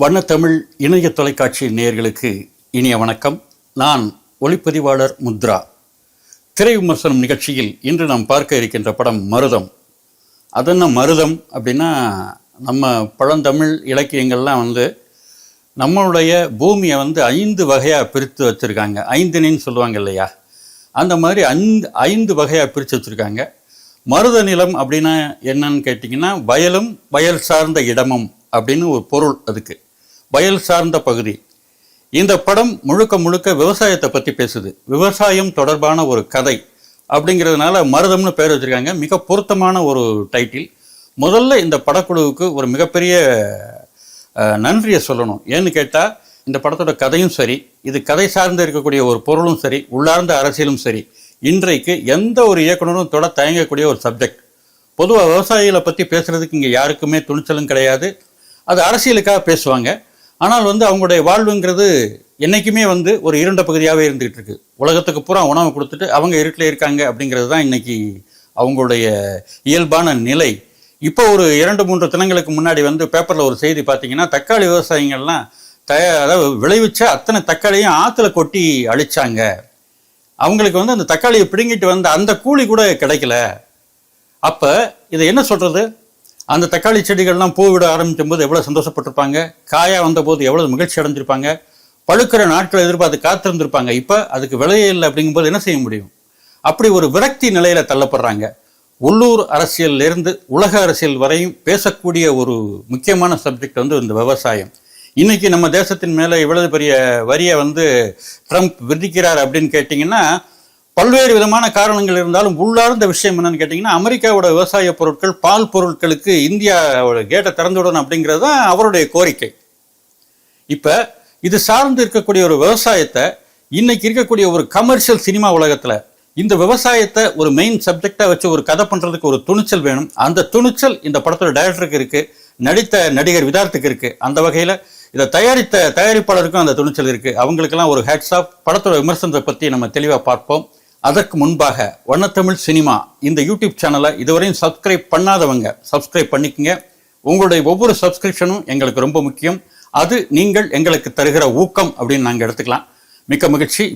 வண்ணத்தமிழ் இணைய தொலைக்காட்சி நேயர்களுக்கு இனிய வணக்கம். நான் ஒளிப்பதிவாளர் முத்ரா. திரை விமர்சனம் நிகழ்ச்சியில் இன்று நாம் பார்க்க இருக்கின்ற படம் மருதம். அது என்ன மருதம் அப்படின்னா நம்ம பழந்தமிழ் இலக்கியங்கள்லாம் வந்து நம்மளுடைய பூமியை வந்து ஐந்து வகையாக பிரித்து வச்சுருக்காங்க. ஐந்தினின்னு சொல்லுவாங்க இல்லையா? அந்த மாதிரி ஐந்து ஐந்து வகையாக பிரித்து வச்சுருக்காங்க. மருத நிலம் அப்படின்னா என்னன்னு கேட்டிங்கன்னா வயலும் வயல் சார்ந்த இடமும் அப்படின்னு ஒரு பொருள் அதுக்கு. வயல் சார்ந்த பகுதி. இந்த படம் முழுக்க முழுக்க விவசாயத்தை பற்றி பேசுது. விவசாயம் தொடர்பான ஒரு கதை அப்படிங்கிறதுனால மருதம்னு பேர் வச்சுருக்காங்க. மிக பொருத்தமான ஒரு டைட்டில் முதல்ல இந்த படக்குழுவுக்கு ஒரு மிகப்பெரிய நன்றியை சொல்லணும். ஏன்னு கேட்டால் இந்த படத்தோட கதையும் சரி இது கதை சார்ந்து இருக்கக்கூடிய ஒரு பொருளும் சரி உள்ளார்ந்த அரசியலும் சரி இன்றைக்கு எந்த ஒரு இயக்குனரும் தொட தயங்கக்கூடிய ஒரு சப்ஜெக்ட் பொதுவாக விவசாயிகளை பற்றி பேசுகிறதுக்கு இங்கே யாருக்குமே துணிச்சலும் கிடையாது. அது அரசியலுக்காக பேசுவாங்க. ஆனால் வந்து அவங்களுடைய வாழ்வுங்கிறது என்றைக்குமே வந்து ஒரு இருண்ட பகுதியாகவே இருந்துகிட்டு இருக்கு. உலகத்துக்கு பூரா உணவு கொடுத்துட்டு அவங்க இருட்டில் இருக்காங்க அப்படிங்கிறது தான் இன்னைக்கு அவங்களுடைய இயல்பான நிலை. இப்போ ஒரு இரண்டு மூன்று தினங்களுக்கு முன்னாடி வந்து பேப்பரில் ஒரு செய்தி பார்த்தீங்கன்னா தக்காளி விவசாயிகள்லாம் தய அதாவது விளைவிச்ச அத்தனை தக்காளியும் ஆற்றுல கொட்டி அழிச்சாங்க. அவங்களுக்கு வந்து அந்த தக்காளியை பிடுங்கிட்டு வந்த அந்த கூலி கூட கிடைக்கல. அப்போ இதை என்ன சொல்கிறது அந்த தக்காளி செடிகள்லாம் பூ விட ஆரம்பிக்கும் போது எவ்வளோ சந்தோஷப்பட்டிருப்பாங்க? காயாக வந்தபோது எவ்வளோ மகிழ்ச்சி அடைஞ்சிருப்பாங்க? பழுக்கிற நாட்களை எதிர்பார்த்து காத்திருந்திருப்பாங்க. இப்போ அதுக்கு விலையே இல்லை அப்படிங்கும்போது என்ன செய்ய முடியும்? அப்படி ஒரு விரக்தி நிலையில் தள்ளப்படுறாங்க. உள்ளூர் அரசியலிருந்து உலக அரசியல் வரையும் பேசக்கூடிய ஒரு முக்கியமான சப்ஜெக்ட் வந்து இந்த விவசாயம். இன்னைக்கு நம்ம தேசத்தின் மேலே இவ்வளவு பெரிய வரியை வந்து ட்ரம்ப் விதிக்கிறார் அப்படின்னு கேட்டிங்கன்னா பல்வேறு விதமான காரணங்கள் இருந்தாலும் உள்ளார்ந்த விஷயம் என்னன்னு கேட்டிங்கன்னா அமெரிக்காவோட விவசாய பொருட்கள் பால் பொருட்களுக்கு இந்தியாவோட கேட்டை திறந்துவிடணும் அப்படிங்கிறது தான் அவருடைய கோரிக்கை. இப்போ இது சார்ந்து இருக்கக்கூடிய ஒரு விவசாயத்தை இன்னைக்கு இருக்கக்கூடிய ஒரு கமர்ஷியல் சினிமா உலகத்தில் இந்த விவசாயத்தை ஒரு மெயின் சப்ஜெக்டாக வச்சு ஒரு கதை பண்ணுறதுக்கு ஒரு துணிச்சல் வேணும். அந்த துணிச்சல் இந்த படத்தோட டைரக்டருக்கு இருக்குது நடித்த நடிகர் விதார்த்துக்கு இருக்குது அந்த வகையில் இதை தயாரித்த தயாரிப்பாளருக்கும் அந்த துணிச்சல் இருக்குது அவங்களுக்கெல்லாம் ஒரு ஹேட்ஸ் ஆஃப் படத்தோட விமர்சனத்தை பற்றி நம்ம தெளிவாக பார்ப்போம். அதற்கு முன்பாக வண்ணத்தமிழ் சினிமா இந்த யூடியூப் சேனலை இதுவரையும் சப்ஸ்கிரைப் பண்ணாதவங்க சப்ஸ்கிரைப் பண்ணிக்கங்க. உங்களுடைய ஒவ்வொரு சப்ஸ்கிரிப்ஷனும் எங்களுக்கு ரொம்ப முக்கியம். அது நீங்கள் எங்களுக்கு தருகிற ஊக்கம் அப்படின்னு நாங்கள் எடுத்துக்கலாம். மிக்க மகிழ்ச்சி.